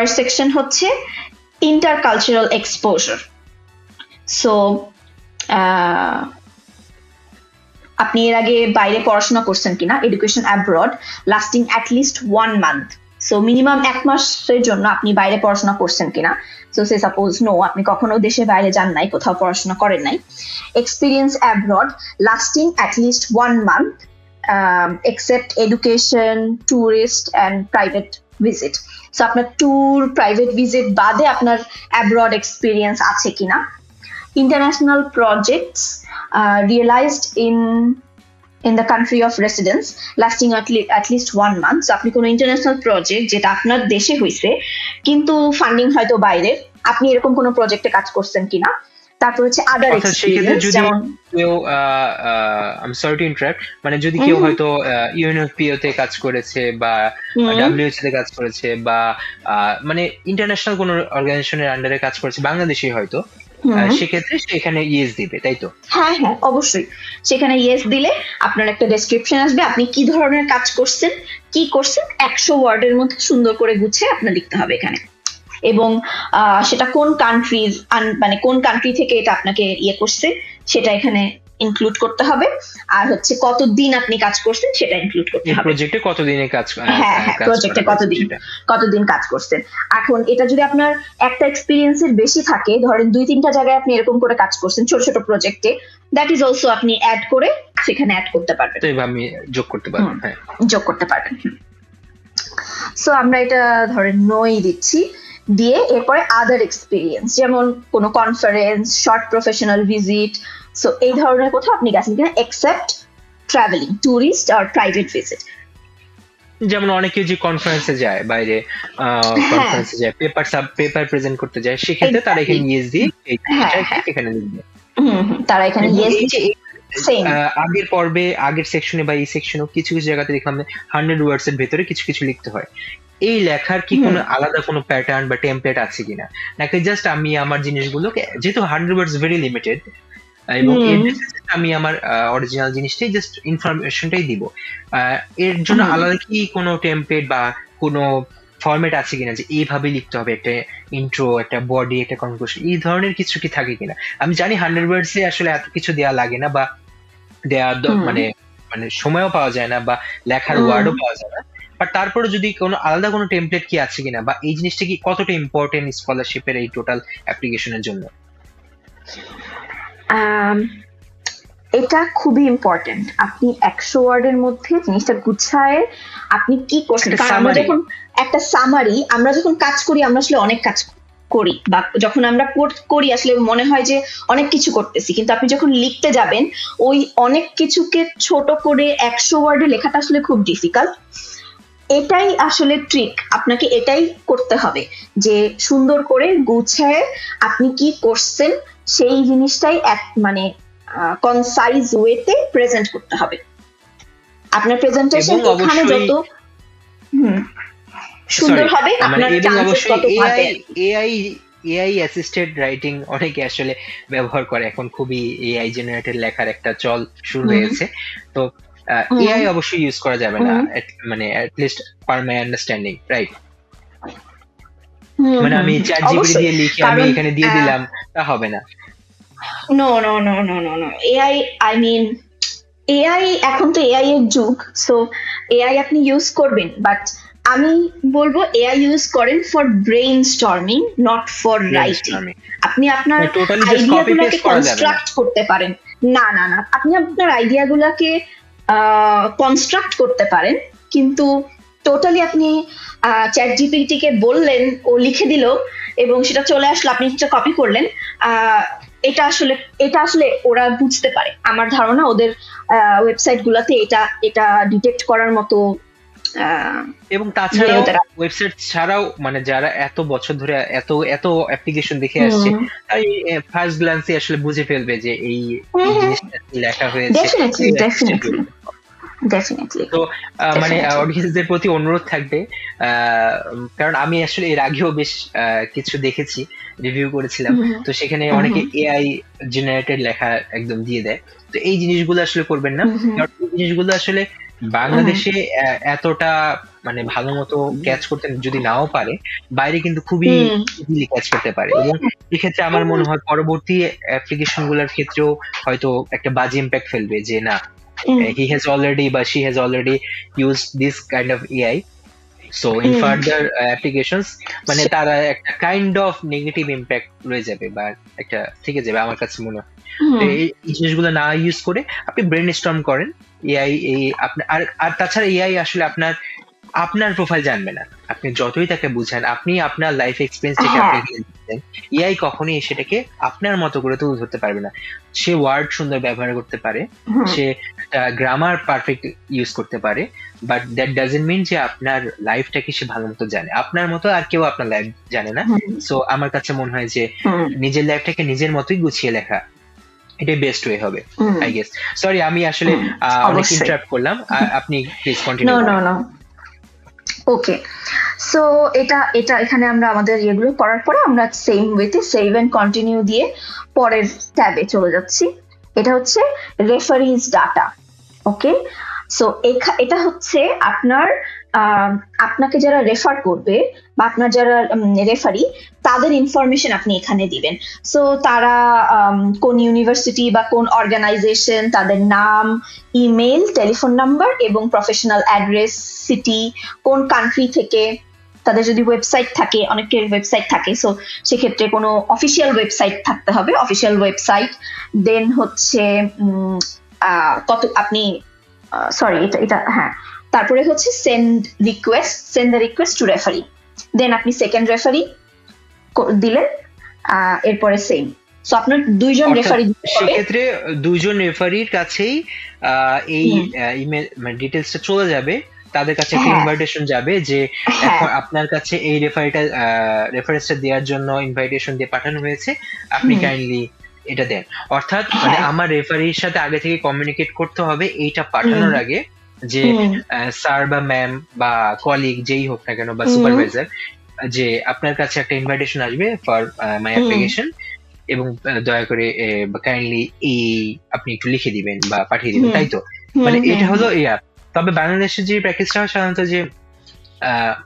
পরের সেকশন হচ্ছে intercultural exposure so আপনি এর আগে বাইরে পড়াশোনা করছেন কিনা education abroad lasting at least one month so minimum এক মাসের জন্য আপনি বাইরে পড়াশোনা করছেন কিনা। সো সে সাপোজ নো আপনি কখনো দেশে বাইরে যান নাই, কোথাও পড়াশোনা করেন নাই। Experience abroad lasting at least one month except education tourist and private visit so আপনার ট্যুর প্রাইভেট ভিজিট বাদে আপনার অ্যাব্রড এক্সপিরিয়েন্স আছে কিনা? International projects realised in in the country of residence lasting at least one month আপনি কোনো international project যেটা আপনার দেশে হয়েছে কিন্তু ফান্ডিং হয়তো বাইরের আপনি এরকম কোনো প্রজেক্টে কাজ করছেন কিনা? তারপর হচ্ছে আদার এক্সপিরিয়েন্স যেমন কেউ আই সরি টু ইন্টারাপ্ট মানে যদি কেউ হয়তো ইউএনএফপিও তে কাজ করেছে বা ডাব্লিউএইচও তে কাজ করেছে বা মানে ইন্টারন্যাশনাল কোনো অর্গানাইজেশনের আন্ডারে কাজ করেছে বাংলাদেশে হয়তো সেক্ষেত্রে সে এখানে ইয়েস দিবে তাই তো? হ্যাঁ হ্যাঁ অবশ্যই। সেখানে ইয়েস দিলে আপনার একটা ডেসক্রিপশন আসবে আপনি কি ধরনের কাজ করছেন কি করছেন একশো ওয়ার্ডের মধ্যে সুন্দর করে গুছিয়ে আপনার লিখতে হবে এখানে। এবং সেটা কোন কান্ট্রির মানে কোন কান্ট্রি থেকে এটা আপনাকে ইয়ে করছে সেটা এখানে ইনক্লুড করতে হবে। আর হচ্ছে কতদিন আপনি কাজ করছেন সেটা ইনক্লুড করতে হবে। প্রজেক্টে কতদিনে কাজ হ্যাঁ, হ্যাঁ, হয়েছে কতদিন। কতদিন কাজ করছেন। এখন এটা যদি আপনার একটা এক্সপিরিয়েন্সের বেশি থাকে ধরেন দুই তিনটা জায়গায় আপনি এরকম করে কাজ করছেন ছোট ছোট প্রজেক্টে দ্যাট ইজ অলসো আপনি অ্যাড করে সেখানে অ্যাড করতে পারবেন। আমি যোগ করতে পারব হুম। হ্যাঁ। যোগ করতে পারবেন সো আমরা এটা ধরেন নই দিচ্ছি। দিয়ে এরপরে আদার এক্সপিরিয়েন্স যেমন কোনো conference short professional visit so এই ধরনের কোথাও আপনি গেছেন কিনা এক্সেপ্ট ট্রাভেলিং ট্যুরিস্ট আর প্রাইভেট ভিজিট যেমন অনেকে যে কনফারেন্সে যায় বাইরে হ্যাঁ। কনফারেন্সে যায় পেপার সাব পেপার প্রেজেন্ট করতে যায় সেক্ষেত্রে তারা এখানে ইয়েস দিয়ে হ্যাঁ, হ্যাঁ। এখানে লিখবে তারা এখানে ইয়েস এই যে এই, সেম আহ, আগের পর্বে আগের সেকশনে বা এই সেকশনেও কিছু কিছু জায়গাতে দেখলাম হান্ড্রেড ওয়ার্ডস এর ভেতরে কিছু কিছু লিখতে হয়। এই লেখার কি কোনো আলাদা কোনো প্যাটার্ন বা টেমপ্লেট আছে কিনা? নাকি জাস্ট আমি আমার জিনিসগুলোকে যেহেতু হান্ড্রেড ওয়ার্ডস ভেরি লিমিটেড এবং আমি আমার অরিজিনাল জিনিসটাই জাস্ট ইনফরমেশনটাই দিব। এর জন্য আলাদা কি কোনো টেমপ্লেট বা কোনো ফরম্যাট আছে কিনা যে এইভাবে লিখতে হবে? একটা ইন্ট্রো একটা বডি একটা কনক্লুশন এই ধরনের কিছু কি থাকে কিনা? আমি জানি হান্ড্রেড ওয়ার্ডস এ আসলে এত কিছু দেওয়া লাগে না বা দেওয়া দ- হুম। মানে মানে সময়ও পাওয়া যায় না বা লেখার ওয়ার্ডও পাওয়া যায় না। বাট তারপরে যদি কোনো আলাদা কোনো টেমপ্লেট কি আছে কিনা বা এই জিনিসটা কি কতটা ইম্পর্টেন্ট স্কলারশিপের এই টোটাল অ্যাপ্লিকেশনের জন্য? এটা খুবই ইম্পর্টেন্ট আপনি একশো ওয়ার্ডের মধ্যে জিনিসটা গুছায় আপনি কি করছেন? কারণ আমরা যখন একটা সামারি আমরা যখন কাজ করি আমরা আসলে অনেক কাজ করি। বা যখন আমরা করি আসলে মনে হয় যে অনেক কিছু করতেছি। কিন্তু আপনি যখন লিখতে যাবেন ওই অনেক কিছুকে ছোট করে একশো ওয়ার্ডে লেখাটা আসলে খুব ডিফিকাল্ট এটাই আসলে ট্রিক আপনাকে এটাই করতে হবে যে সুন্দর করে গুছায় আপনি কি করছেন সেই জিনিসটাই এক মানে কনসাইজ ওয়েতে প্রেজেন্ট করতে হবে। আপনার প্রেজেন্টেশন এখানে যত হুম। সুন্দর হবে আপনার চান্সেস তত এআই এআই অ্যাসিস্টেড রাইটিং অনেকে আসলে ব্যবহার করে। এখন খুবই এআই জেনারেটেড লেখার একটা চল শুরু হয়েছে। তো এআই অবশ্যই ইউজ করা যাবে না। মানে list per my understanding right মানে আমি চ্যাট জিপিটি দিয়ে লিখে আমি এখানে দিয়ে দিলাম তা হবে না। No no no no no no AI I mean AI এখন তো এআই এর যুগ সো এআই আপনি ইউজ করবেন বাট আমি বলব এআই ইউজ করেন for brainstorming not for writing আপনি আপনার আইডিয়াগুলোকে পেস্ট করা যাবে না। কনস্ট্রাক্ট করতে পারেন। না না না আপনি আপনার আইডিয়াগুলোকে কনস্ট্রাক্ট করতে পারেন কিন্তু টোটালি আপনি চ্যাট জিপিটি কে বললেন ও লিখে দিল এবং সেটা চলে আসলো আপনি সেটা কপি করলেন আহ, এটা আসলে এটা আসলে ওরা বুঝতে পারে। আমার ধারণা ওদের ওয়েবসাইট গুলাতে এটা এটা ডিটেক্ট করার মতো এবং তাছাড়াও ওয়েবসাইট ছাড়াও মানে যারা এত বছর ধরে এত এত অ্যাপ্লিকেশন দেখে আসছে তাই ফার্স্ট গ্লান্সে আসলে বুঝে ফেলবে যে এই জিনিসটা লেখা হয়েছে তো মানে. অডিয়েন্সদের প্রতি অনুরোধ থাকবে কারণ আমি আসলে এর আগেও বেশ কিছু দেখেছি রিভিউ করেছিলাম। তো সেখানে অনেকে এআই জেনারেটেড লেখা একদম দিয়ে দেয়। তো এই জিনিসগুলো আসলে করবেন না। কারণ এই জিনিসগুলো আসলে বাংলাদেশে এতটা মানে ভালো মতো ক্যাচ করতে যদি নাও পারে বাইরে কিন্তু খুবই ইজিলি ক্যাচ করতে পারে। এবং এক্ষেত্রে আমার মনে হয় পরবর্তী অ্যাপ্লিকেশনগুলোর ক্ষেত্রেও হয়তো একটা বাজে ইম্প্যাক্ট ফেলবে যে না হুম। he অলরেডি বা but she already use this kind of AI so in further applications মানে তারা একটা কাইন্ড অফ নেগেটিভ ইম্প্যাক্ট রয়ে যাবে বা একটা থেকে যাবে আমার কাছে মনে হয়। এই জিনিসগুলো না ইউজ করে আপনি ব্রেন স্টর্ম করেন এআই এই আপনার আর আর তাছাড়া এআই আসলে আপনার আপনার প্রোফাইল জানবে না আপনি যতই তাকে বুঝান আপনি আপনার লাইফ এক্সপিরিয়েন্স থেকে। আপনি এআই কখনোই সেটাকে আপনার মতো করে তুলে ধরতে পারবে না সে ওয়ার্ড সুন্দর ব্যবহার করতে পারে। সে গ্রামার পারফেক্ট ইউজ করতে পারে বাট দ্যাট ডাজেন্ট মিন যে আপনার লাইফটাকে সে ভালো মতো জানে আপনার মতো আর কেউ আপনার লাইফ জানে না। সো আমার কাছে মনে হয় যে নিজের লাইফটাকে নিজের মতোই গুছিয়ে লেখা এটাই বেস্ট ওয়ে হবে আই গেস সরি আমি আসলে অনেক ইন্টারাপ্ট করলাম। আপনি please continue no no okay so এটা এটা এখানে আমরা আমাদের ইয়েগুলো করার পরে আমরা সেম ওয়েতে সেভ এন্ড কন্টিনিউ দিয়ে পরের ট্যাবে চলে যাচ্ছি। এটা হচ্ছে রেফারিজ ডাটা ওকে সো এটা হচ্ছে আপনার আপনাকে যারা রেফার করবে বা আপনার যারা রেফারি তাদের ইনফরমেশন আপনি এখানে দিবেন। সো তারা কোন ইউনিভার্সিটি বা কোন অর্গানাইজেশন তাদের নাম ইমেল টেলিফোন নাম্বার এবং প্রফেশনাল অ্যাড্রেস সিটি কোন কান্ট্রি থেকে, তাদের যদি ওয়েবসাইট থাকে, অনেকের ওয়েবসাইট থাকে সো সেক্ষেত্রে কোনো অফিসিয়াল ওয়েবসাইট থাকতে হবে। অফিসিয়াল ওয়েবসাইট দেন হচ্ছে কত, আপনি সরি এটা এটা হ্যাঁ তারপরে হচ্ছে send request send the request to referee then আপনি সেকেন্ড রেফারি দিলেন এরপরে সেম সো আপনার দুইজন রেফারি সেক্ষেত্রে দুইজন রেফারির কাছেই এই। ইমেল মানে ডিটেলসটা চলে যাবে। তাদের কাছে একটা হ্যাঁ। ইনভাইটেশন যাবে যে হ্যাঁ। এখন আপনার কাছে এই রেফারিটা রেফারেন্সটা দেওয়ার জন্য ইনভাইটেশন দিয়ে পাঠানো হয়েছে। আপনি কাইন্ডলি এটা দেন। অর্থাৎ মানে হ্যাঁ। আমার রেফারির সাথে আগে থেকে কমিউনিকেট করতে হবে এইটা পাঠানোর আগে। যে স্যার বা ম্যাম বা কলিগ যেই হোক না কেন বা সুপারভাইজার যে আপনার কাছে একটা ইনভাইটেশন আসবে ফর মাই অ্যাপ্লিকেশন এবং দয়া করে কাইন্ডলি এই আপনি একটু লিখে দিবেন বা পাঠিয়ে দিবেন তাই তো? মানে এটা হলো হুম। ইয়া। তবে বাংলাদেশের যে প্র্যাকটিসটা হয় সাধারণত যে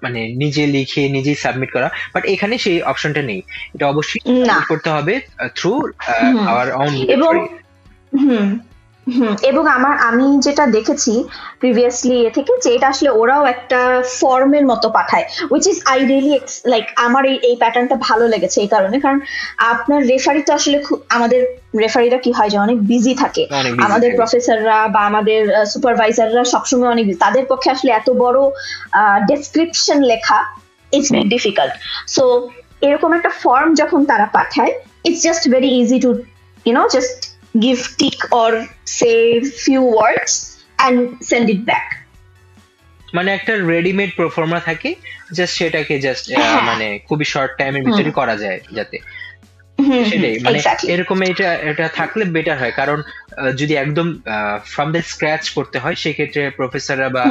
মানে নিজে লিখে নিজেই সাবমিট করা বাট এখানে সেই অপশনটা নেই। এটা অবশ্যই করতে হবে থ্রু। আওয়ার অন হুম। এবং আমার আমি যেটা দেখেছি প্রিভিয়াসলি এ থেকে যে এটা আসলে ওরাও একটা ফর্মের মতো পাঠায় which is I really like আমার এই এই প্যাটার্নটা ভালো লেগেছে এই কারণে। কারণ আপনার রেফারি তো আসলে আমাদের রেফারিরা কি হয় যে অনেক বিজি থাকে। আমাদের প্রফেসররা বা আমাদের সুপারভাইজাররা সবসময় অনেক। তাদের পক্ষে আসলে এত বড় ডেসক্রিপশন লেখা ইটস ডিফিকাল্ট সো এরকম একটা ফর্ম যখন তারা পাঠায় it's just very easy to know just give tick or say few words and send it back. মানে একটা রেডিমেড প্রফর্মা থাকে জাস্ট সেটাকে জাস্ট হ্যাঁ। মানে খুবই শর্ট টাইমের ভিতরে করা যায় যাতে। সেটাই মানে এরকম এটা এটা থাকলে বেটার হয় কারণ যদি একদম ফ্রম দ্য স্ক্র্যাচ করতে হয় সেক্ষেত্রে প্রফেসররা বা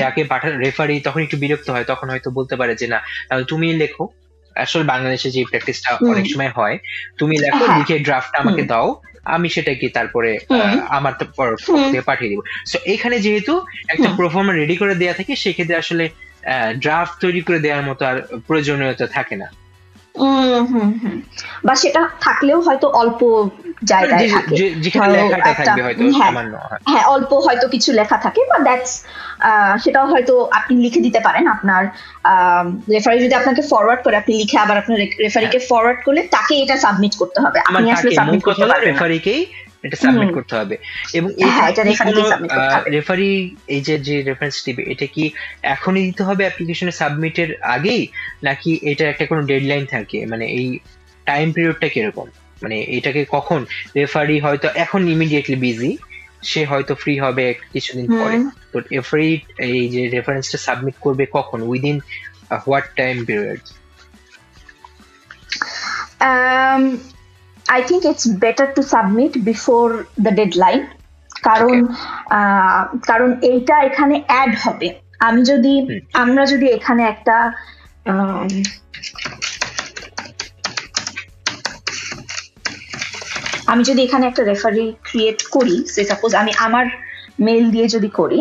যাকে পাঠান রেফারি তখন একটু বিরক্ত হয় তখন হয়তো বলতে পারে যে না তুমি লেখো। আসলে বাংলাদেশে যে প্র্যাকটিসটা অনেক সময় হয় তুমি লেখো হ্যাঁ। লিখে ড্রাফটটা আমাকে দাও আমি সেটাকে তারপরে আমার তো পাঠিয়ে দিব। সো এখানে যেহেতু একটা প্রোফর্মা রেডি করে দেওয়া থাকে সেক্ষেত্রে আসলে ড্রাফট তৈরি করে দেওয়ার মতো আর প্রয়োজনীয়তা থাকে না। বা সেটা থাকলেও হয়তো অল্প জায়গায় থাকে হ্যাঁ। হয়। হ্যাঁ অল্প হয়তো কিছু লেখা থাকে বা দ্যাটস সেটাও হয়তো আপনি লিখে দিতে পারেন আপনার রেফারি যদি আপনাকে ফরওয়ার্ড করে আপনি লিখে আবার আপনার রেফারিকে ফরওয়ার্ড করলে তাকে এটা সাবমিট করতে হবে আপনি আসলে সাবমিট করতে পারবেন। রেফারিকেই এটা সাবমিট করতে হবে। এবং হ্যাঁ। রেফারি এই যে যে রেফারেন্স দিবে এটা কি এখনই দিতে হবে অ্যাপ্লিকেশনে সাবমিটের আগেই? নাকি এটা একটা কোনো ডেডলাইন থাকে? মানে এই টাইম পিরিয়ডটা কীরকম? মানে এটাকে কখন? রেফারি হয়তো এখন ইমিডিয়েটলি বিজি সে হয়তো ফ্রি হবে কিছুদিন পরে। তো রেফারি এই যে রেফারেন্সটা সাবমিট করবে কখন? Within what time period I think it's better to submit before the deadline কারণ কারণ এইটা এখানে অ্যাড হবে। আমি যদি আমরা যদি এখানে একটা আমি যদি এখানে একটা রেফারি ক্রিয়েট করি সে সাপোজ আমি আমার মেল দিয়ে যদি করি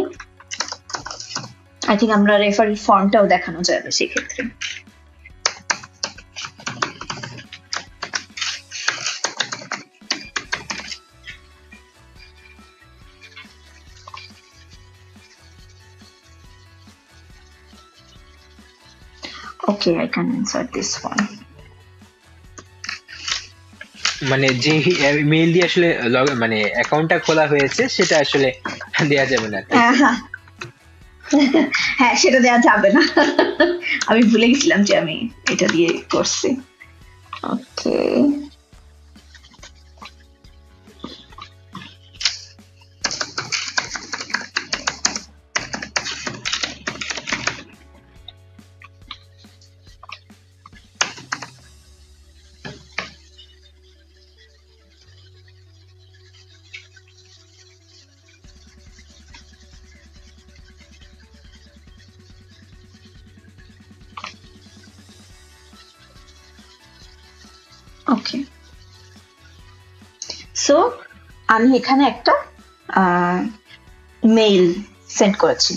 আই থিঙ্ক আমরা রেফারি ফর্মটাও দেখানো যাবে সেক্ষেত্রে। Okay, I can insert this one. মানে যে মেইল দিয়ে আসলে মানে অ্যাকাউন্টটা খোলা হয়েছে সেটা আসলে দেয়া যাবে না হ্যাঁ হ্যাঁ। হ্যাঁ সেটা দেয়া যাবে না আমি ভুলে গেছিলাম যে আমি এটা দিয়ে করছি ওকে আমি এখানে একটা মেইল সেন্ড করেছি।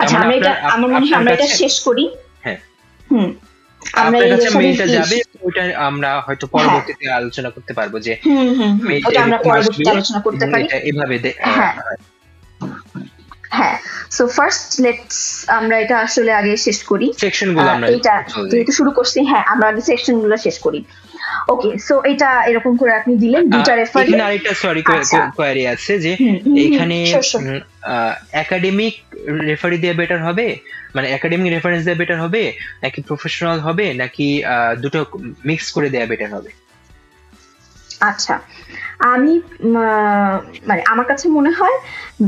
আচ্ছা আমরা এটা আমার মনে হয় আমরা এটা শেষ করি। হ্যাঁ। হুম। আমরা এই মেইলটা যাবে ওটা আমরা হয়তো পরবর্তীতে আলোচনা করতে পারব যে হুম হুম হুম, ওটা আমরা পরবর্তীতে আলোচনা করতে পারি। এটা এভাবে হ্যাঁ। হ্যাঁ। সো ফার্স্ট লেটস আমরা এটা আসলে আগে শেষ করি। সেকশনগুলো আমরা। যেহেতু শুরু করছি হ্যাঁ আমরা আগে সেকশনগুলো শেষ করি। ওকে সো এটা এরকম করে আপনি দিলেন আহ, রেফারি এখানে আরেকটা সরি আচ্ছা। কোয়ারি আছে যে এখানে. একাডেমিক রেফারি দিয়ে বেটার হবে? মানে একাডেমিক রেফারেন্স দিয়ে বেটার হবে? নাকি প্রফেশনাল হবে? নাকি দুটো মিক্স করে দেয়া বেটার হবে? আচ্ছা আমি মানে আমার কাছে মনে হয়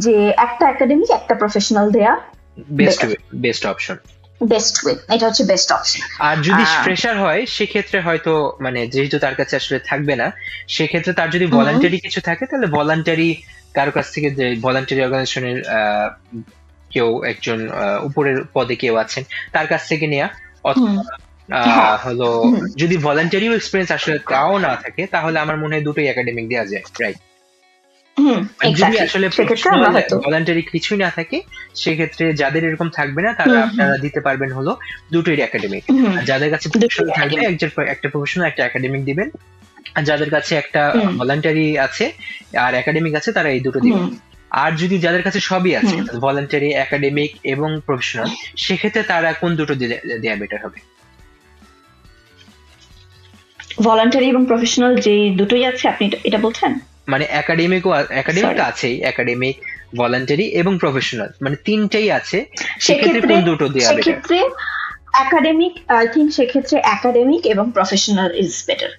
যে একটা একাডেমিক একটা প্রফেশনাল দেয়া best best option best way এটা হচ্ছে বেস্ট অপশন আর যদি ফ্রেশার হয় সেক্ষেত্রে হয়তো মানে যেহেতু তার কাছে আসলে থাকবে না সেক্ষেত্রে তার যদি ভলান্টারি কিছু থাকে তাহলে ভলান্টারি কারও কাছ থেকে যে ভলান্টারি অর্গানাইজেশনের কেউ একজন উপরের পদে কেউ আছেন তার কাছ থেকে আহ, হ্যাঁ। হলো যদি ভলান্টারিও এক্সপিরিয়েন্স আসলে তাও না থাকে তাহলে আমার মনে হয় দুটোই একাডেমিক দেওয়া যায় রাইট যদি আসলে ভলান্টারি কিছুই না থাকে সেক্ষেত্রে যাদের এরকম থাকবে না তারা। আপনারা দিতে পারবেন হলো দুটোই একাডেমিক যাদের কাছে থাকবে একটা প্রফেশনাল একটা একাডেমিক দিবেন। আর যাদের কাছে একটা ভলান্টারি আছে আর একাডেমিক আছে তারা এই দুটো দিবেন। আর যদি যাদের কাছে সবই আছে। ভলান্টারি একাডেমিক এবং প্রফেশনাল সেক্ষেত্রে তারা কোন দুটো দেয়া বেটার হবে? ভলান্টারি এবং প্রফেশনাল যে দুটোই আছে আপনি এটা বলছেন? মানে একাডেমিকও একাডেমিক. আছেই একাডেমিক ভলান্টারি এবং প্রফেশনাল মানে তিনটেই আছে সেক্ষেত্রে কোন দুটো দেয়া বেটার সেক্ষেত্রে একাডেমিক আই থিঙ্ক সেক্ষেত্রে একাডেমিক এবং প্রফেশনাল ইজ বেটার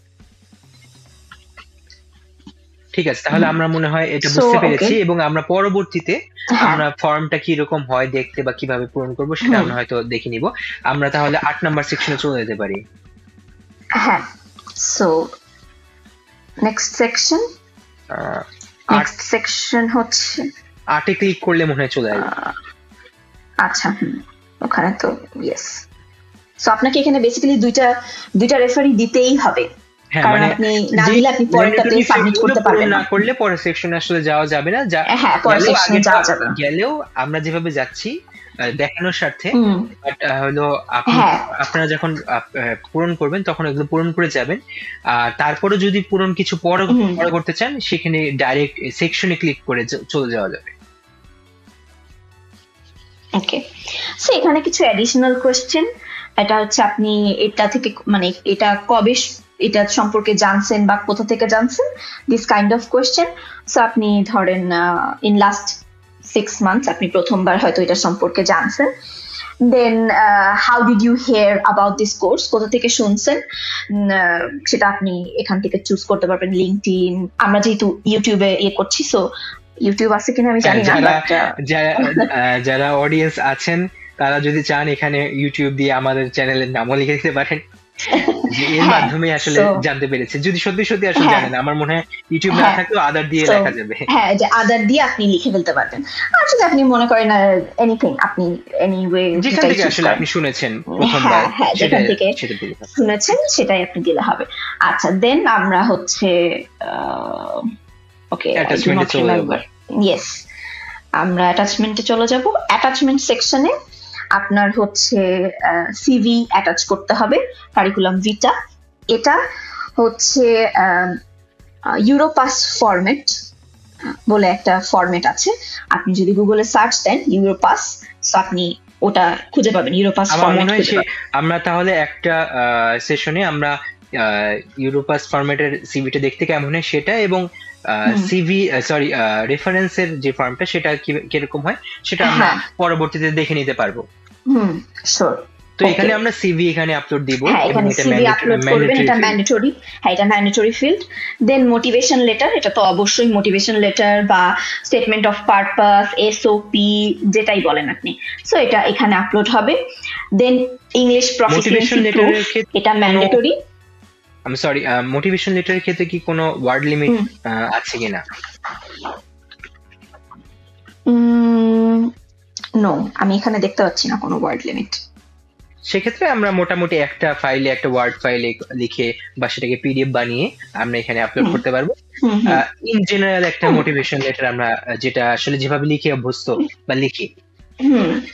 ঠিক আছে তাহলে আমরা মনে হয় এটা বুঝতে পেরেছি এবং আমরা পরবর্তীতে হ্যাঁ। আমরা ফর্মটা কি রকম হয় দেখতে বা কীভাবে পূরণ করব সেটা আমরা হয়তো দেখে নিব। আমরা তাহলে আট নাম্বার সেকশনে চলে যেতে পারি। হ্যাঁ। So next section next section হচ্ছে আটে ক্লিক করলে মনে হয় চলে আসবে। আচ্ছা হুম ওখানে তো ইয়েস সো আপনাকে এখানে বেসিক্যালি দুইটা দুইটা রেফারি দিতেই হবে। হ্যাঁ কারণ মানে আপনি না দিলে আপনি পরেরটাতে সাবমিট করতে পারবেন না না। করলে পরের সেকশনে আসলে যাওয়া যাবে না। হ্যাঁ পরের গেলেও সেকশনে যাওয়া যাবে গেলেও আমরা যেভাবে যাচ্ছি দেখানোর স্বার্থে বাট হলো আপনি হ্যাঁ। আপনারা যখন পূরণ করবেন তখন এগুলো পূরণ করে যাবেন। আর তারপরে যদি পূরণ কিছু পরে পরে করতে চান সেখানে ডাইরেক্ট সেকশনে ক্লিক করে চলে যাওয়া যাবে। ওকে সো এখানে কিছু অ্যাডিশনাল কোয়েশ্চেন এটা হচ্ছে আপনি এটা থেকে মানে এটা কবে এটা সম্পর্কে জানছেন বা কোথা থেকে জানছেন? This kind of question so আপনি ধরেন ইন লাস্ট সিক্স মান্থস আপনি প্রথমবার হয়তো এটা সম্পর্কে জানছেন। Then how did you hear about this course কোথা থেকে শুনছেন? সেটা আপনি এখান থেকে চুজ করতে পারবেন লিঙ্কডিন আমরা যেহেতু ইউটিউবে ইয়ে করছি সো ইউটিউব আছে কিনা আমি জানি না। যারা- যারা যারা অডিয়েন্স আছেন তারা যদি চান এখানে ইউটিউব দিয়ে আমাদের চ্যানেলের নামও লিখে দিতে পারেন। এর হ্যাঁ, মাধ্যমে আসলে জানতে পেরেছে। যদি সত্যি সত্যি আসলে হ্যাঁ। জানেন আমার মনে হয় ইউটিউব না হ্যাঁ, থাকলেও আদার দিয়ে লেখা যাবে। হ্যাঁ যে আদার দিয়ে আপনি লিখে ফেলতে পারবেন। আর যদি আপনি মনে করেন এনিথিং আপনি এনি ওয়ে যেখান থেকে আসলে আপনি শুনেছেন প্রথমবার হ্যাঁ, যেখান থেকে। শুনেছেন সেটাই আপনি দিলে হবে। আচ্ছা দেন আমরা হচ্ছে ওকে এ চলে যাব। ইয়েস আমরা অ্যাটাচমেন্টে চলে যাব। অ্যাটাচমেন্ট সেকশনে আপনার হচ্ছে সিভি অ্যাটাচ করতে হবে কারিকুলাম ভিটা এটা হচ্ছে ইউরোপাস ফরম্যাট বলে একটা ফরম্যাট আছে আপনি যদি গুগলে সার্চ দেন ইউরোপাস আপনি ওটা খুঁজে পাবেন ইউরোপাস আমার তাহলে একটা সেশনে আমরা ইউরোপাস ফরম্যাটের সিভিটা দেখতে কেমন হয় সেটা এবং। সিভি সরি রেফারেন্সের যে ফর্মটা সেটা কীরকম হয় সেটা আমরা হ্যাঁ। পরবর্তীতে দেখে নিতে পারব। হুম তো এখানে আমরা সিভি এখানে আপলোড দিব হ্যাঁ এখানে এটা সিভি আপলোড করবেন এটা ম্যান্ডেটরি হ্যাঁ এটা mandatory field then motivation letter এটা তো অবশ্যই মোটিভেশন লেটার বা স্টেটমেন্ট অফ পারপাস এসওপি যেটাই বলেন আপনি। সো এটা এখানে আপলোড হবে। দেন ইংলিশ প্রফিসিয়েন্সি এটা ম্যান্ডেটরি আমি সরি মোটিভেশন লেটারের ক্ষেত্রে কি কোনো ওয়ার্ড লিমিট আছে কিনা? নো আমি এখানে দেখতে পাচ্ছি না কোনো ওয়ার্ড লিমিট সেক্ষেত্রে আমরা মোটামুটি একটা ফাইলে একটা ওয়ার্ড ফাইলে লিখে বা সেটাকে পিডিএফ বানিয়ে আমরা এখানে আপলোড করতে পারব। ইন জেনারেল একটা মোটিভেশন লেটার আমরা যেটা আসলে যেভাবে লিখে অভ্যস্ত বা লিখি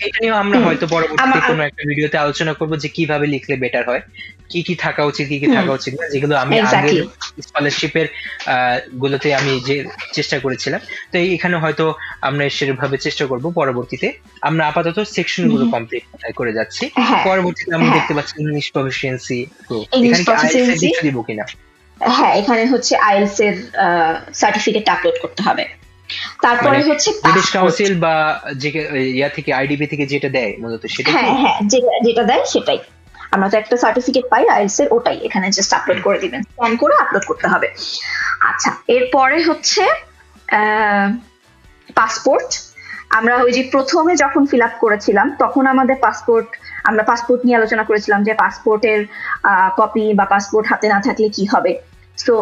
এটা নিয়েও আমরা হয়তো পরবর্তীতে কোনো একটা ভিডিওতে আলোচনা করব যে কীভাবে লিখলে বেটার হয় কি কি থাকা উচিত কি কি থাকা উচিত না যেগুলো আমি. আগের স্কলারশিপের গুলোতে আমি যে চেষ্টা করেছিলাম। তো এখানে হয়তো আমরা সেভাবে চেষ্টা করব পরবর্তীতে। আমরা আপাতত সেকশনগুলো কমপ্লিট করে যাচ্ছি। হ্যাঁ। পরবর্তীতে আমরা হ্যাঁ। দেখতে পাচ্ছি ইংলিশ প্রফিসিয়েন্সি এখানে আইএলটিএস দিব কিনা? হ্যাঁ এখানে হচ্ছে আইএলস এর সার্টিফিকেট আপলোড করতে হবে। তারপরে মানে হচ্ছে ব্রিটিশ কাউন্সিল বা যে ইয়া থেকে আইডিবি থেকে যেটা দেয় মূলত সেটা হ্যাঁ হ্যাঁ যেটা যেটা দেয় সেটাই। আমরা তো একটা সার্টিফিকেট পাই আইএলস এর ওটাই। এখানে জাস্ট আপলোড করে দিবেন। স্ক্যান করে আপলোড করতে হবে। আচ্ছা এরপরে হচ্ছে পাসপোর্ট আমরা ওই যে প্রথমে যখন ফিল আপ করেছিলাম তখন আমাদের পাসপোর্ট আমরা পাসপোর্ট নিয়ে আলোচনা করেছিলাম যে পাসপোর্টের কপি বা পাসপোর্ট হাতে না থাকলে কি হবে। সো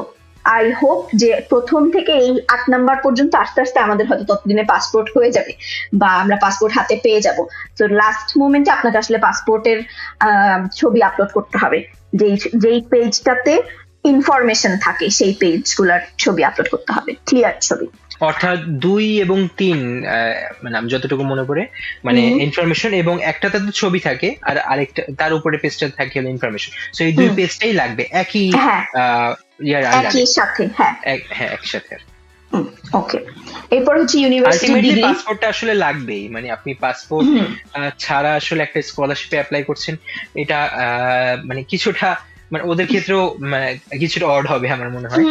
আই হোপ যে প্রথম থেকে এই আট নাম্বার পর্যন্ত আস্তে আস্তে আমাদের হয়তো ততদিনে পাসপোর্ট হয়ে যাবে বা আমরা পাসপোর্ট হাতে পেয়ে যাব। তো লাস্ট মোমেন্টে আপনাকে আসলে পাসপোর্টের ছবি আপলোড করতে হবে। যেই যেই পেজটাতে ইনফরমেশন থাকে সেই পেজগুলোর ছবি আপলোড করতে হবে। ক্লিয়ার ছবি। অর্থাৎ দুই এবং তিন মানে আমি যতটুকু মনে করে মানে ইনফরমেশন এবং একটাতে তো ছবি থাকে আর আরেকটা তার উপরে পেজটা থাকে হলো ইনফরমেশন সো এই দুই। পেজটাই লাগবে। একই হ্যাঁ। ইয়ার একই সাথে হ্যাঁ। এক- হ্যাঁ একসাথে। ওকে এরপর হচ্ছে ইউনিভার্সিটি ডিগ্রি পাসপোর্টটা আসলে লাগবেই। মানে আপনি পাসপোর্ট ছাড়া আসলে একটা স্কলারশিপে অ্যাপ্লাই করছেন এটা মানে কিছুটা মানে ওদের ক্ষেত্রেও মানে কিছুটা অড হবে আমার মনে হয়।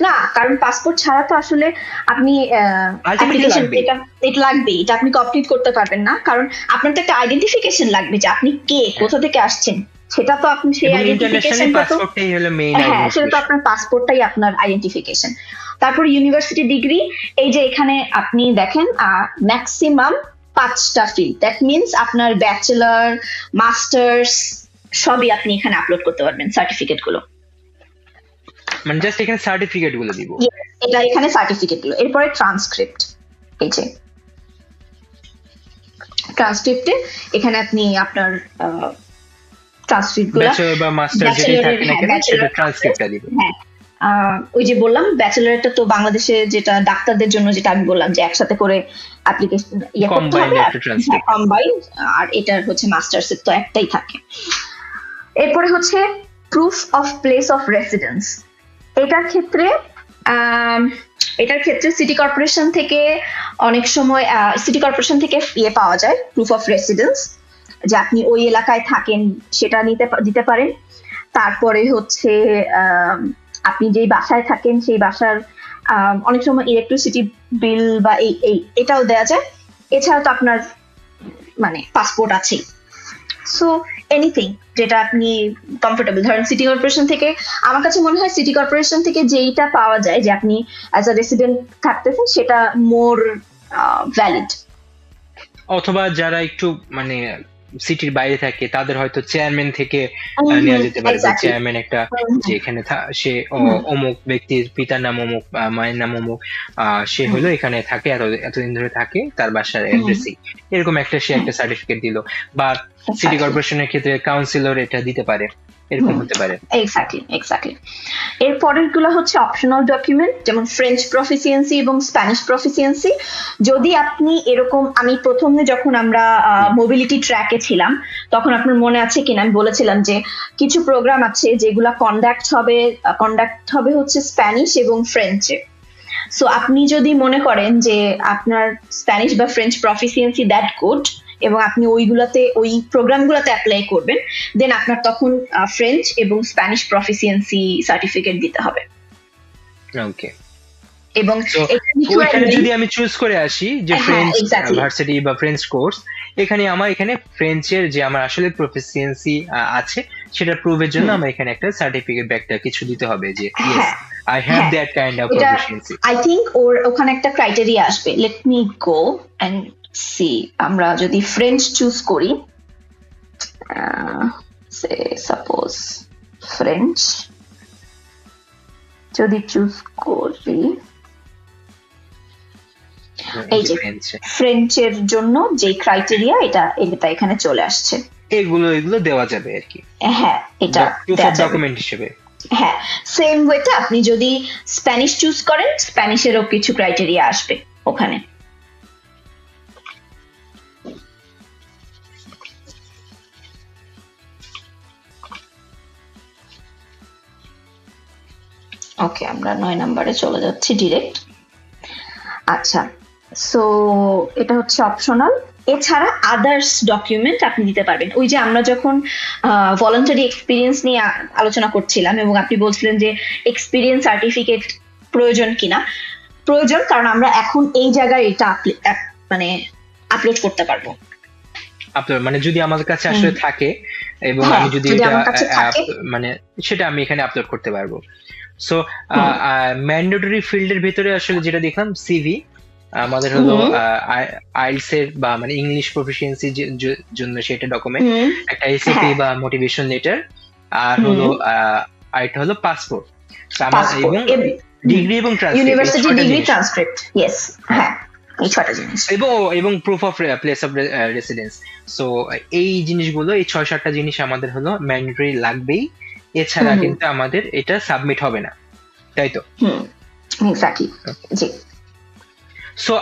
না কারণ পাসপোর্ট ছাড়া তো আসলে আপনি অ্যাপ্লিকেশন এটা এটা লাগবে এটা আপনি কমপ্লিট করতে পারবেন না। কারণ আপনার তো একটা আইডেন্টিফিকেশন লাগবে যে আপনি কে কোথা থেকে আসছেন। সেটা তো আপনি সেই আইডেন্টিফিকেশনটা তো মেইন হ্যাঁ সেটা তো আপনার পাসপোর্টটাই আপনার আইডেন্টিফিকেশন তারপর ইউনিভার্সিটি ডিগ্রি এই যে এখানে আপনি দেখেন ম্যাক্সিমাম পাঁচটা ফিল্ড দ্যাট মিনস আপনার ব্যাচেলার মাস্টার্স সবই আপনি এখানে আপলোড করতে পারবেন সার্টিফিকেটগুলো। মানে জাস্ট এখানে সার্টিফিকেটগুলো দিব। এটা এখানে সার্টিফিকেটগুলো। এরপরে ট্রান্সক্রিপ্ট এই যে। ট্রান্সক্রিপ্টে এখানে আপনি আপনার ট্রান্সক্রিপ্টগুলো বা মাস্টার যেটাই থাকে না হ্যাঁ, কেন সেটা ট্রান্সক্রিপ্টটা দিব। হ্যাঁ ওই যে বললাম ব্যাচেলারটা তো বাংলাদেশে যেটা ডাক্তারদের জন্য যেটা আমি বললাম যে একসাথে করে অ্যাপ্লিকেশন ইয়ে করতে হবে কম্বাইন আর এটার হচ্ছে মাস্টার্স তো একটাই থাকে। এরপরে হচ্ছে proof of place of residence এটার ক্ষেত্রে এটার ক্ষেত্রে সিটি কর্পোরেশন থেকে অনেক সময় সিটি কর্পোরেশন থেকে ইয়ে পাওয়া যায় প্রুফ অফ রেসিডেন্স যে আপনি ওই এলাকায় থাকেন, সেটা নিতে দিতে পারেন। তারপরে হচ্ছে আপনি যেই বাসায় থাকেন, সেই বাসার অনেক সময় ইলেকট্রিসিটি বিল বা এই এই, এটাও দেওয়া যায়। এছাড়া তো আপনার মানে পাসপোর্ট আছেই। সো এনিথিং যেটা আপনি কমফোর্টেবল ধরেন সিটি কর্পোরেশন থেকে, আমার কাছে মনে হয় সিটি কর্পোরেশন থেকে যেইটা পাওয়া যায়, যে আপনি অ্যাজ আ রেসিডেন্ট থাকতেছেন, সেটা মোর ভ্যালিড অথবা যারা একটু মানে সিটির বাইরে থাকে তাদের হয়তো চেয়ারম্যান থেকে নেওয়া যেতে পারে চেয়ারম্যান একটা যে এখানে সে অমুক ব্যক্তির পিতার নাম অমুক মায়ের নাম অমুক আহ, সে হলো এখানে থাকে এত এতদিন ধরে থাকে তার বাসার হুম। এরকম একটা সে একটা সার্টিফিকেট দিল। বা সিটি কর্পোরেশনের ক্ষেত্রে কাউন্সিলর এটা দিতে পারে এরকম হতে পারে। এক্স্যাক্টলি এক্স্যাক্টলি এর পরেরগুলো হচ্ছে অপশনাল ডকুমেন্ট যেমন ফ্রেঞ্চ প্রফিসিয়েন্সি এবং স্প্যানিশ প্রফিসিয়েন্সি যদি আপনি এরকম আমি প্রথমে যখন আমরা মোবিলিটি ট্র্যাকে ছিলাম তখন আপনার মনে আছে কিনা? আমি বলেছিলাম যে কিছু প্রোগ্রাম আছে যেগুলো কন্ডাক্ট হবে কন্ডাক্ট হবে হচ্ছে স্প্যানিশ এবং ফ্রেঞ্চে সো আপনি যদি মনে করেন যে আপনার স্প্যানিশ বা ফ্রেঞ্চ প্রফিসিয়েন্সি দ্যাট গুড এবং আপনি ওইগুলোতে ওই প্রোগ্রামগুলোতে অ্যাপ্লাই করবেন দেন আপনার তখন ফ্রেঞ্চ এবং স্প্যানিশ প্রফিসিয়েন্সি সার্টিফিকেট দিতে হবে। ওকে এবং ওইখানে যদি আমি চুজ করে আসি যে হ্যাঁ, ফ্রেঞ্চ ভার্সিটি বা ফ্রেঞ্চ কোর্স এখানে আমার এখানে ফ্রেঞ্চের যে আমার আসলে প্রফিসিয়েন্সি আছে সেটা প্রুভের জন্য আমার এখানে একটা সার্টিফিকেট বা একটা কিছু দিতে হবে যে হ্যাঁ আই হ্যাভ হ্যাঁ। That kind of proficiency I think ওর ওখানে একটা ক্রাইটেরিয়া আসবে। Let me go and see. আমরা যদি ফ্রেঞ্চ চুজ করি সে সাপোজ ফ্রেঞ্চ যদি চুজ করি এই যে। ফ্রেঞ্চের জন্য যে ক্রাইটেরিয়া এটা এটা এখানে চলে আসছে। এগুলো এগুলো দেওয়া যাবে আর কি। হ্যাঁ এটা। ডকুমেন্ট হিসেবে। হ্যাঁ সেম ওয়েতে আপনি যদি স্প্যানিশ চুজ করেন স্প্যানিশেরও কিছু ক্রাইটেরিয়া আসবে ওখানে। ওকে আমরা নয় নম্বরে চলে যাচ্ছি ডিরেক্ট আচ্ছা সো এটা হচ্ছে অপশনাল এছাড়া আদার্স ডকুমেন্ট আপনি দিতে পারবেন। ওই যে আমরা যখন ভলান্টারি এক্সপিরিয়েন্স নিয়ে আলোচনা করছিলাম এবং আপনি বলছিলেন যে এক্সপিরিয়েন্স সার্টিফিকেট প্রয়োজন কিনা। প্রয়োজন কারণ আমরা এখন এই জায়গায় এটা মানে আপলোড করতে পারব। আপনার মানে যদি আমার কাছে আসলে থাকে এবং হ্যাঁ, আমি যদি এটা। মানে সেটা আমি এখানে আপলোড করতে পারব। সো। ম্যান্ডেটরি ফিল্ডের ভিতরে আসলে যেটা দেখলাম সিভি আমাদের হলো। আইলস এর বা মানে ইংলিশ প্রফিসিয়েন্সি জন্য সেটা ডকুমেন্ট একটা এসএপি হ্যাঁ। বা মোটিভেশন লেটার আর হুম। হলো আহ, আরেকটা হলো পাসপোর্ট ডিগ্রি এবং ইউনিভার্সিটি ডিগ্রি ট্রান্সক্রিপ্ট ইয়েস হ্যাঁ এই ছটা জিনিস এবং এবং proof of place of residence so এই জিনিসগুলো এই ছয় সাতটা জিনিস আমাদের হলো ম্যান্ডেটরি লাগবেই এছাড়া কিন্তু আমাদের এটা সাবমিট হবে না। তাই তো? এক্স্যাক্টলি জি। সো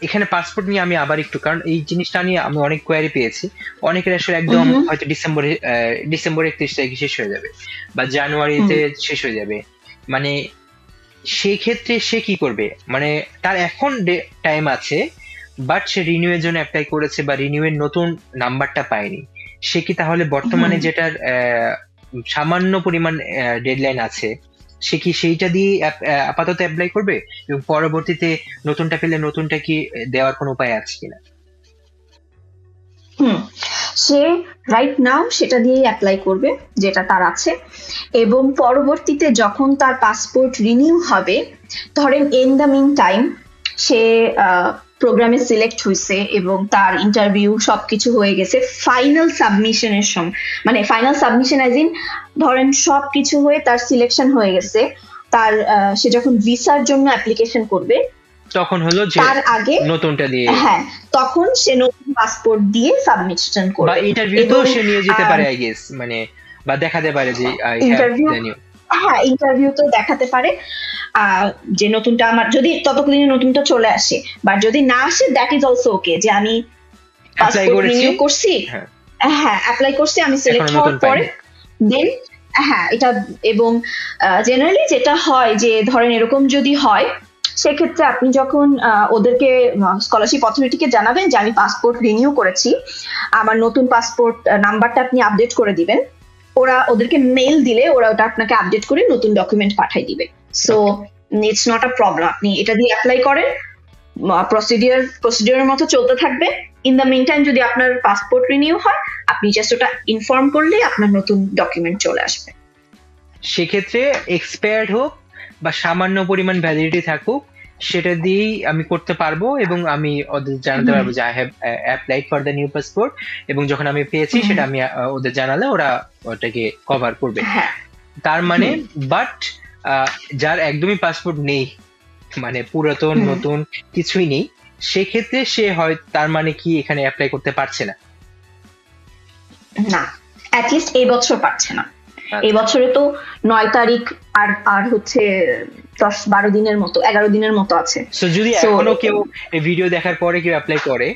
এখানে পাসপোর্ট নিয়ে আমি আবার একটু কারণ এই জিনিসটা নিয়ে আমি অনেক কোয়ারি পেয়েছি। অনেকের আসলে একদম হয়তো ডিসেম্বরে ডিসেম্বর একত্রিশ তারিখে শেষ হয়ে যাবে বা জানুয়ারিতে শেষ হয়ে যাবে। মানে সেই ক্ষেত্রে সে কি করবে? মানে তার এখন টাইম আছে বাট সে রিনিউ এর জন্য অ্যাপ্লাই করেছে বা রিনিউ এর নতুন নাম্বারটা পায়নি। সে কি তাহলে বর্তমানে যেটার আহ, সামান্য পরিমাণ ডেডলাইন আছে। সে কি সেইটা দিয়ে আপাতত অ্যাপ্লাই করবে? এবং পরবর্তীতে নতুনটা পেলে নতুনটা কি দেওয়ার কোনো উপায় আছে কিনা? সে রাইট নাও সেটা দিয়েই অ্যাপ্লাই করবে, যেটা তার আছে। এবং পরবর্তীতে যখন তার পাসপোর্ট রিনিউ হবে, ধরেন in the mean time say প্রোগ্রামে সিলেক্ট হয়েছে এবং তার ইন্টারভিউ সবকিছু হয়ে গেছে। ফাইনাল সাবমিশনের সময় মানে ফাইনাল সাবমিশন অ্যাজ ইন ধরেন সব কিছু হয়ে তার সিলেকশন হয়ে গেছে। তার সে যখন ভিসার জন্য অ্যাপ্লিকেশন করবে তখন হলো যে তার আগে নতুনটা দিয়ে হ্যাঁ তখন সে নতুন পাসপোর্ট দিয়ে সাবমিশন বা করবে। ইন্টারভিউতেও এবং, সে নিয়ে যেতে পারে আই গেস মানে বা দেখাতে পারে যে নিউ হ্যাঁ ইন্টারভিউ তো দেখাতে পারে। যে নতুনটা আমার যদি ততক্ষণে নতুনটা চলে আসে বা যদি না আসে দ্যাট ইজ অলসো ওকে যে আমি করেছি রিনিউ করছি হ্যাঁ। অ্যাপ্লাই করছি আমি সিলেক্ট হওয়ার পরে দেন হ্যাঁ এটা এবং জেনারেলি যেটা হয় যে ধরেন এরকম যদি হয় সেক্ষেত্রে আপনি যখন ওদেরকে স্কলারশিপ অথরিটিকে জানাবেন যে আমি পাসপোর্ট রিনিউ করেছি আমার নতুন পাসপোর্ট নাম্বারটা আপনি আপডেট করে দিবেন ওরা ওদেরকে মেল দিলে ওরা ওটা আপনাকে আপডেট করে নতুন ডকুমেন্ট পাঠিয়ে দিবে। So it's not a problem আপনি এটা দিয়ে অ্যাপ্লাই করেন প্রসিডিওর প্রসিডিওরের মতো চলতে থাকবে। ইন দ্য মিন টাইম যদি আপনার পাসপোর্ট রিনিউ হয় আপনি জাস্ট ওটা ইনফর্ম করলেই আপনার নতুন ডকুমেন্ট চলে আসবে। সেক্ষেত্রে এক্সপায়ার্ড হোক বা সামান্য পরিমাণ ভ্যালিডিটি থাকুক সেটা দিয়েই আমি করতে পারব এবং আমি ওদের জানাতে পারব যে I have applied for the new passport এবং যখন আমি পেয়েছি সেটা আমি আহ, ওদের জানালে ওরা ওটাকে কভার করবে। হ্যাঁ। তার মানে বাট যার একদমই পাসপোর্ট নেই মানে পুরাতন নতুন কিছুই নেই সেক্ষেত্রে সে হয় তার মানে কি এখানে অ্যাপ্লাই করতে পারছে না? না অ্যাটলিস্ট এই বছর পারছে না। আচ্ছা। এই বছরে তো নয় তারিখ আর আর হচ্ছে দশ বারো দিনের মতো এগারো দিনের মতো আছে যদি এখনও কেউ ভিডিও দেখার পরে কেউ অ্যাপ্লাই করে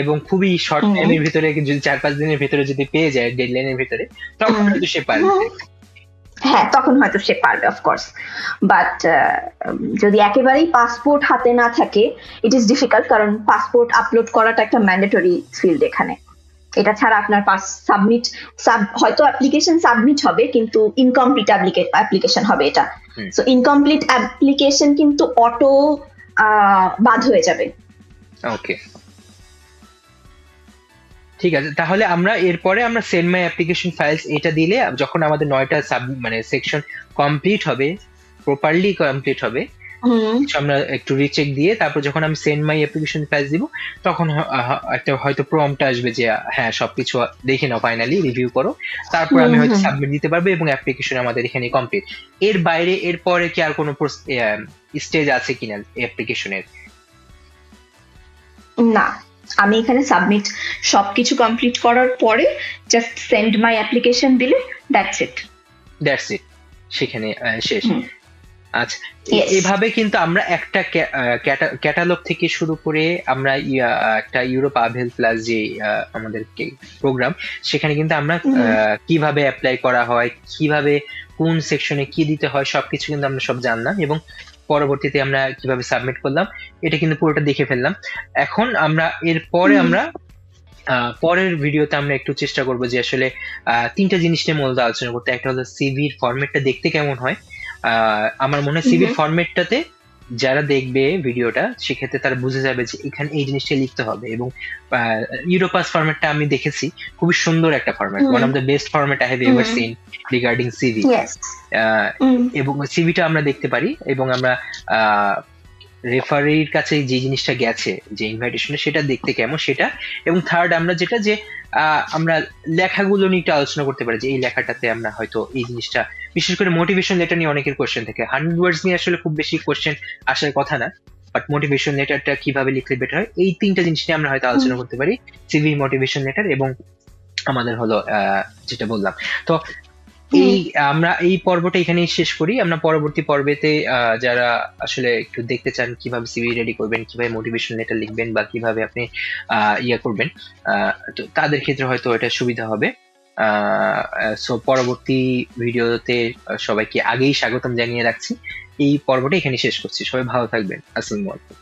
এবং খুবই শর্ট। টাইমের ভিতরে যদি চার পাঁচ দিনের ভিতরে যদি পেয়ে যায় ডেডলাইনের ভিতরে তখন। কিন্তু সে পারবে হ্যাঁ তখন হয়তো সে পারবে অফকোর্স বাট যদি একেবারেই পাসপোর্ট হাতে না থাকে ইট ইজ ডিফিকাল্ট কারণ পাসপোর্ট আপলোড করাটা একটা ম্যান্ডেটরি ফিল্ড এখানে এটা ছাড়া আপনার পাস সাবমিট হয়তো অ্যাপ্লিকেশন সাবমিট হবে কিন্তু ইনকমপ্লিট অ্যাপ্লিকেশন হবে এটা। সো ইনকমপ্লিট অ্যাপ্লিকেশন কিন্তু অটো বাদ হয়ে যাবে। ওকে ঠিক আছে তাহলে আমরা এরপরে আমরা সেন্ড মাই অ্যাপ্লিকেশন ফাইলস এটা দিলে যখন আমাদের নয়টা সাব মানে সেকশন কমপ্লিট হবে প্রপারলি কমপ্লিট হবে আমরা একটু রিচেক দিয়ে তারপর যখন আমি সেন্ড মাই অ্যাপ্লিকেশন ফাইলস দিব তখন একটা হয়তো প্রম্পট আসবে যে হ্যাঁ সবকিছু দেখে নাও ফাইনালি রিভিউ করো। তারপর আমি হয়তো সাবমিট দিতে পারব এবং অ্যাপ্লিকেশন আমাদের এখানে কমপ্লিট এর বাইরে এর পরে কি আর কোনো স্টেজ আছে কিনা অ্যাপ্লিকেশনের না। আমি এখানে সাবমিট সবকিছু কমপ্লিট করার পরে জাস্ট সেন্ড মাই অ্যাপ্লিকেশন দিলে দ্যাটস ইট দ্যাটস ইট সেখানে শেষ। আচ্ছা. এভাবে কিন্তু আমরা একটা ক্যাটালগ থেকে শুরু করে আমরা একটা ইউরোপ আভেল প্লাস যে আমাদের প্রোগ্রাম সেখানে কিন্তু আমরা কীভাবে অ্যাপ্লাই করা হয় কীভাবে কোন সেকশনে কি দিতে হয় সবকিছু কিন্তু আমরা সব জানলাম এবং পরবর্তীতে আমরা কীভাবে সাবমিট করলাম এটা কিন্তু পুরোটা দেখে ফেললাম। এখন আমরা এর পরে আমরা আহ, পরের ভিডিওতে আমরা একটু চেষ্টা করব যে আসলে আহ, তিনটা জিনিস নিয়ে মূলত আলোচনা করতে। একটা হলো সিভির ফরম্যাটটা দেখতে কেমন হয় আমার মনে হয় সিভির। ফরম্যাটটাতে যারা দেখবে ভিডিওটা সেক্ষেত্রে তারা বুঝে যাবে যে এখানে এই জিনিসটা লিখতে হবে এবং ইউরোপাস ফরম্যাটটা আমি দেখেছি খুবই সুন্দর একটা format. One of the best format I have ever seen regarding CV এবং সিভিটা আমরা দেখতে পারি এবং আমরা রেফারির কাছে যে জিনিসটা গেছে যে ইনভাইটেশনে সেটা দেখতে কেমন সেটা। এবং থার্ড আমরা যেটা যে আমরা লেখাগুলো নিয়ে একটু আলোচনা করতে পারি যে এই লেখাটাতে আমরা হয়তো এই জিনিসটা বিশেষ করে মোটিভেশন লেটার নিয়ে অনেকের কোয়েশ্চেন থাকে। হান্ড্রেড ওয়ার্ডস নিয়ে আসলে খুব বেশি কোশ্চেন আসার কথা না বাট মোটিভেশন লেটারটা কীভাবে লিখলে বেটার হয় এই তিনটা জিনিস নিয়ে আমরা হয়তো আলোচনা করতে পারি। সিভি মোটিভেশন লেটার এবং আমাদের হলো আহ, যেটা বললাম। তো এই আমরা এই পর্বটা এখানেই শেষ করি। আমরা পরবর্তী পর্বেতে আহ, যারা আসলে একটু দেখতে চান কীভাবে সিভি রেডি করবেন কীভাবে মোটিভেশন লেটার লিখবেন বা কীভাবে আপনি আহ, ইয়ে করবেন আহ, তো তাদের ক্ষেত্রে হয়তো এটা সুবিধা হবে। সো পরবর্তী ভিডিওতে সবাইকে আগেই স্বাগতম জানিয়ে রাখছি। এই পর্বটা এখানে শেষ করছি। সবাই ভালো থাকবেন। আসসালামু আলাইকুম।